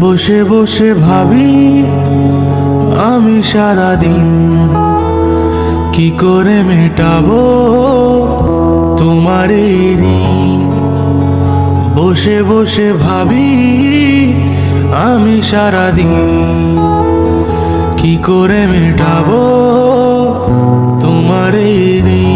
বসে বসে ভাবি, আমি সারাদিন কি করে মেটাবো তোমার ঋণ? বসে বসে ভাবি, আমি সারাদিন কি করে মেটাবো তোমার এই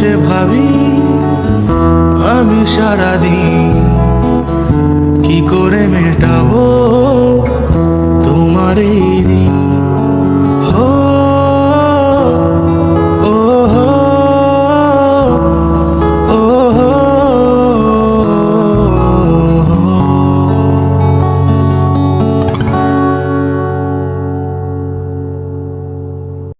বসে ভাবি আমি সারাদিন